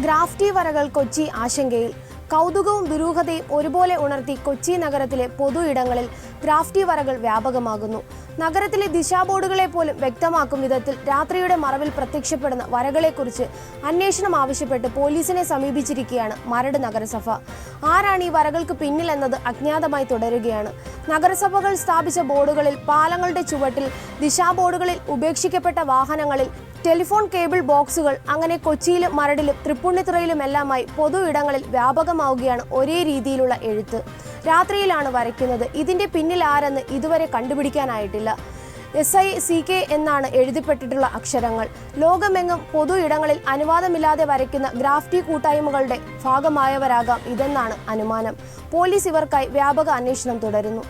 ഗ്രാഫ്റ്റി വരകൾ കൊച്ചി ആശങ്കയിൽ. കൗതുകവും ദുരൂഹതയും ഒരുപോലെ ഉണർത്തി കൊച്ചി നഗരത്തിലെ പൊതു ഇടങ്ങളിൽ ഗ്രാഫ്റ്റി വരകൾ വ്യാപകമാകുന്നു. നഗരത്തിലെ ദിശാബോർഡുകളെ പോലും വ്യക്തമാക്കും വിധത്തിൽ രാത്രിയുടെ മറവിൽ പ്രത്യക്ഷപ്പെടുന്ന വരകളെക്കുറിച്ച് അന്വേഷണം ആവശ്യപ്പെട്ട് പോലീസിനെ സമീപിച്ചിരിക്കുകയാണ് മരട് നഗരസഭ. ആരാണ് ഈ വരകൾക്ക് പിന്നിൽ എന്നത് അജ്ഞാതമായി തുടരുകയാണ്. നഗരസഭകൾ സ്ഥാപിച്ച ബോർഡുകളിൽ പാലങ്ങളുടെ ചുവട്ടിൽ ദിശാ ബോർഡുകളിൽ ഉപേക്ഷിക്കപ്പെട്ട വാഹനങ്ങളിൽ ടെലിഫോൺ കേബിൾ ബോക്സുകൾ അങ്ങനെ കൊച്ചിയിലും മരടിലും തൃപ്പുണ്ണിത്തുറയിലുമെല്ലാമായി പൊതു ഇടങ്ങളിൽ വ്യാപകമാവുകയാണ് ഒരേ രീതിയിലുള്ള എഴുത്ത്. രാത്രിയിലാണ് വരയ്ക്കുന്നത്. ഇതിന്റെ പിന്നിൽ ആരെന്ന് ഇതുവരെ കണ്ടുപിടിക്കാനായിട്ടില്ല. എസ് ഐ സി കെ എന്നാണ് എഴുതിപ്പെട്ടിട്ടുള്ള അക്ഷരങ്ങൾ. ലോകമെങ്ങും പൊതു ഇടങ്ങളിൽ അനുവാദമില്ലാതെ വരയ്ക്കുന്ന ഗ്രാഫ്റ്റി കൂട്ടായ്മകളുടെ ഭാഗമായവരാകാം ഇതെന്നാണ് അനുമാനം. പോലീസ് ഇവർക്കായി വ്യാപക അന്വേഷണം തുടരുന്നു.